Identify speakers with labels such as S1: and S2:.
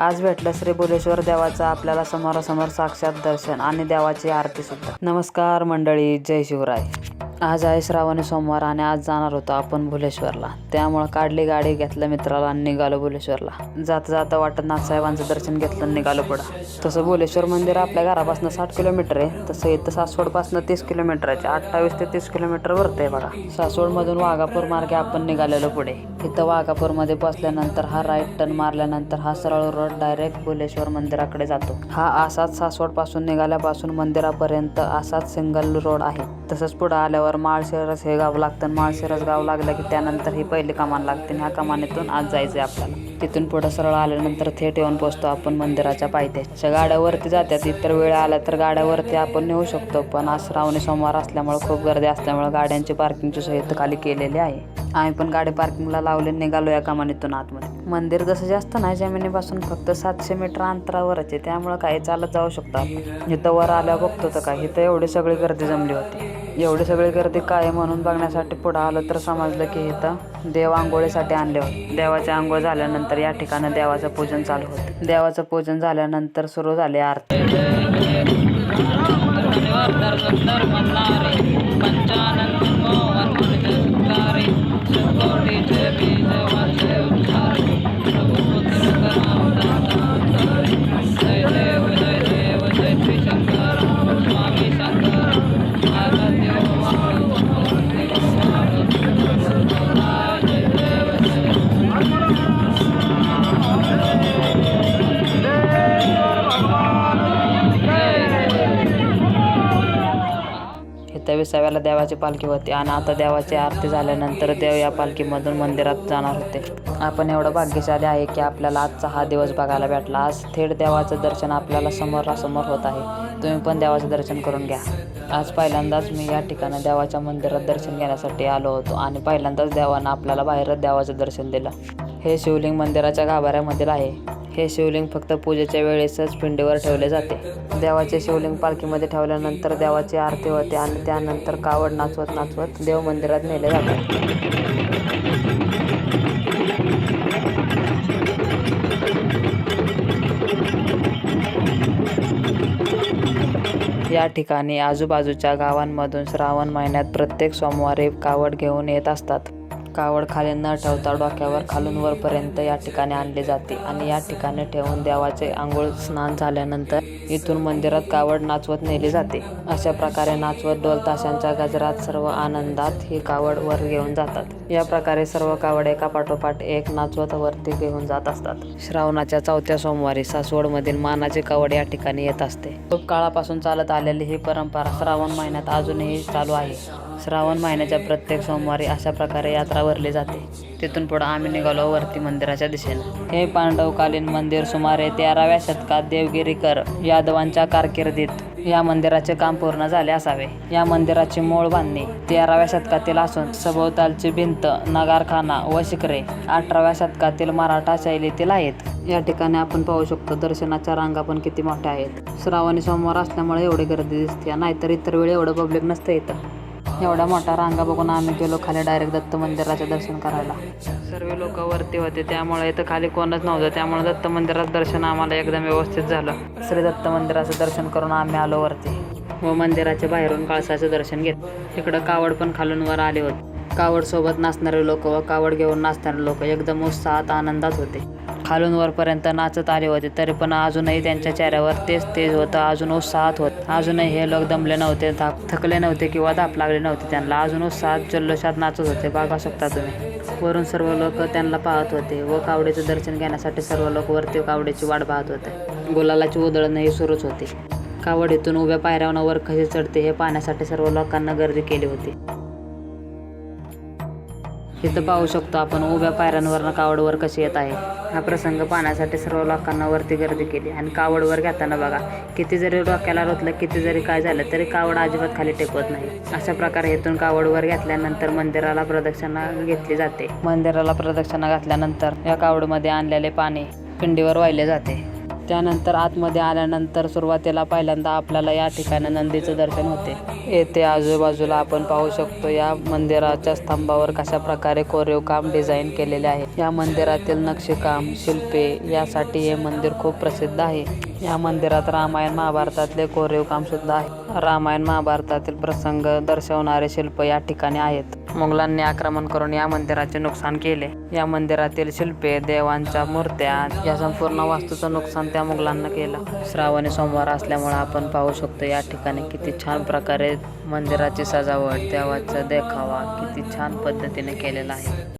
S1: आज भेटलं श्री बोलेश्वर देवाचं आपल्याला समोरासमोर साक्षात दर्शन आणि देवाची आरती सुद्धा. नमस्कार मंडळी जय शिवराय. आज आहे श्रावणी सोमवार आणि आज जाणार होतो आपण भुलेश्वरला. त्यामुळं काढली गाडी घेतलं मित्राला आणि निघालो भुलेश्वरला. जाता जाता वाटत नाथसाहेबांचं दर्शन घेतलं आणि निघालो पुढं. तसं भुलेश्वर मंदिर आपल्या घरापासून साठ किलोमीटर आहे. तसं इथं सासवडपासून तीस किलोमीटर आहे. अठ्ठावीस ते तीस किलोमीटर वरत आहे बघा. सासवडमधून वाघापूर मार्गे आपण निघालेलो पुढे. इथं वाघापूरमध्ये बसल्यानंतर हा राईट टर्न मारल्यानंतर हा सरळ रोड डायरेक्ट भुलेश्वर मंदिराकडे जातो. हा असाच सासवडपासून निघाल्यापासून मंदिरापर्यंत असाच सिंगल रोड आहे. तसंच पुढे आल्यावर माळशिरस हे गाव लागतं आणि माळशिरस गाव लागलं की त्यानंतर ही पहिली कमान लागते आणि ह्या कमानीतून आज जायचं आहे आपल्याला. तिथून पुढं सरळ आल्यानंतर थेट येऊन पोहोचतो आपण मंदिराच्या पायथ्याच्या गाड्यावरती जातात इतर वेळ आल्या तर गाड्यावरती आपण नेऊ शकतो पण आज श्रावणी सोमवार असल्यामुळे खूप गर्दी असल्यामुळे गाड्यांची पार्किंगची सोय खाली केलेली आहे. आम्ही पण गाडी पार्किंगला लावले निघालो या कमानीतून आतमध्ये. मंदिर जसं जास्त नाही जमिनीपासून फक्त सातशे मीटर अंतरावरच आहे. त्यामुळं काही चालत जाऊ शकतो आपण. इथं वर आल्यावर बघतो तर काय इथं एवढी सगळी गर्दी जमली होती. एवढे सगळे गर्दी काय म्हणून बघण्यासाठी पुढं आलं तर समजलं की इथं देव आंघोळीसाठी आणले होते. देवाचे आंघोळ झाल्यानंतर या ठिकाणी देवाचं पूजन चालू होतं. देवाचं पूजन झाल्यानंतर सुरू झाले आरती. विसाव्याला देवाची पालखी होती आणि आता देवाची आरती झाल्यानंतर देव या पालखीमधून मंदिरात जाणार होते. आपण एवढं भाग्यशाली आहे की आपल्याला आजचा हा दिवस बघायला भेटला. आज थेट देवाचं दर्शन आपल्याला समोरासमोर होत आहे. तुम्ही पण देवाचं दर्शन करून घ्या. आज पहिल्यांदाच मी या ठिकाणी देवाच्या मंदिरात दर्शन घेण्यासाठी आलो होतो आणि पहिल्यांदाच देवानं आपल्याला बाहेरच देवाचं दर्शन दिलं. हे शिवलिंग मंदिराच्या गाभाऱ्यामधील आहे. हे शिवलिंग फक्त पूजेच्या वेळेसच पिंडीवर ठेवले जाते. देवाचे शिवलिंग पालखीमध्ये ठेवल्यानंतर देवाची आरती होते आणि त्यानंतर कावड नाचवत नाचवत देव मंदिरात नेले जाते. या ठिकाणी आजूबाजूच्या गावांमधून श्रावण महिन्यात प्रत्येक सोमवारी कावड घेऊन येत असतात. कावड खाली न ठेवता डोक्यावर खालून वरपर्यंत या ठिकाणी आणली जाते आणि या ठिकाणी ठेवून देवाचे आंघोळ स्नान झाल्यानंतर इथून मंदिरात कावड नाचवत नेली जाते. अशा प्रकारे नाचवत डोल ताशांच्या गजरात सर्व आनंदात ही कावड वर घेऊन जातात. या प्रकारे सर्व कावड एका पाठोपाठ एक नाचवत वरती घेऊन जात असतात. श्रावणाच्या चौथ्या सोमवारी सासवडमधील मानाची कावड या ठिकाणी येत असते. खूप काळापासून चालत आलेली ही परंपरा श्रावण महिन्यात अजूनही चालू आहे. श्रावण महिन्याच्या प्रत्येक सोमवारी अशा प्रकारे यात्रा भरली जाते. तिथून पुढे आम्ही निघालो वरती मंदिराच्या दिशेने हे पांडवकालीन मंदिर सुमारे तेराव्या शतकात देवगिरीकर यादवांच्या कारकिर्दीत या मंदिराचे काम पूर्ण झाले असावे. या मंदिराची मूळ बांधणी तेराव्या शतकातील असून सभोवतालची भिंत नगारखाना व शिखरे अठराव्या शतकातील मराठा शैलीतील आहेत. या ठिकाणी आपण पाहू शकतो दर्शनाच्या रांगा पण किती मोठ्या आहेत. श्रावणी सोमवार असल्यामुळे एवढी गर्दी दिसते नाहीतर इतर वेळी एवढं पब्लिक नसतं इथं. एवढ्या मोठ्या रांगा बघून आम्ही गेलो खाली डायरेक्ट दत्त मंदिराचे दर्शन करायला. सर्व लोक वरती होते त्यामुळे इथं खाली कोणच नव्हतं. त्यामुळे दत्त मंदिरात दर्शन आम्हाला एकदम व्यवस्थित झालं. श्री दत्त मंदिराचं दर्शन करून आम्ही आलो वरती. व मंदिराच्या बाहेरून काळसाचं दर्शन घेत इकडं कावड पण खालून वर आले होते. कावड सोबत नाचणारे लोक व कावड घेऊन नाचणारे लोक एकदम उत्साहात आनंदात होते. खालून वरपर्यंत नाचत आले होते तरी पण अजूनही त्यांच्या चेहऱ्यावर तेच तेज होतं अजून उत्साहात होत अजूनही हे लोक दमले नव्हते धाप थकले नव्हते किंवा धाप लागले नव्हते त्यांना अजून उत्साहात जल्लोषात नाचत होते बघा शकता तुम्ही. वरून सर्व लोक त्यांना पाहत होते व कावडीचं दर्शन घेण्यासाठी सर्व लोक वरती कावडीची वाट पाहत होते. गुलालाची उधळणही सुरूच होती. कावड इथून उभ्या पायऱ्यावर वर कशी चढते हे पाहण्यासाठी सर्व लोकांना गर्दी केली होती. इथं पाहू शकतो आपण उभ्या पायऱ्यांवरनं कावडवर कशी येत आहे. हा प्रसंग पाहण्यासाठी सर्व लोकांना वरती गर्दी केली. आणि कावडवर घेताना बघा किती जरी डोक्याला रोतलं किती जरी काय झालं तरी कावड अजिबात खाली टेकवत नाही. अशा प्रकारे इथून कावडवर घेतल्यानंतर मंदिराला प्रदक्षिणा घेतली जाते. मंदिराला प्रदक्षिणा घातल्यानंतर या कावडमध्ये आणलेले पाणी पिंडीवर वाहिले जाते. त्यानंतर आतमध्ये आल्यानंतर सुरुवातीला पहिल्यांदा आपल्याला या ठिकाणी नंदीचं दर्शन होते. येथे आजूबाजूला आपण पाहू शकतो या मंदिराच्या स्तंभावर कशा प्रकारे कोरीव काम डिझाईन केलेले आहे. या मंदिरातील नक्षीकाम शिल्पे यासाठी हे मंदिर खूप प्रसिद्ध आहे. या मंदिरात रामायण महाभारतातले कोरीव काम सुद्धा आहे. रामायण महाभारतातील प्रसंग दर्शवणारे शिल्प या ठिकाणी आहेत. मुघलांनी आक्रमण करून या मंदिराचे नुकसान केले. या मंदिरातील शिल्पे देवांच्या मूर्त्या या संपूर्ण वास्तूचं नुकसान त्या मुघलांना केलं. श्रावणी सोमवार असल्यामुळे आपण पाहू शकतो या ठिकाणी किती छान प्रकारे मंदिराची सजावट देवाचा देखावा किती छान पद्धतीने केलेला आहे.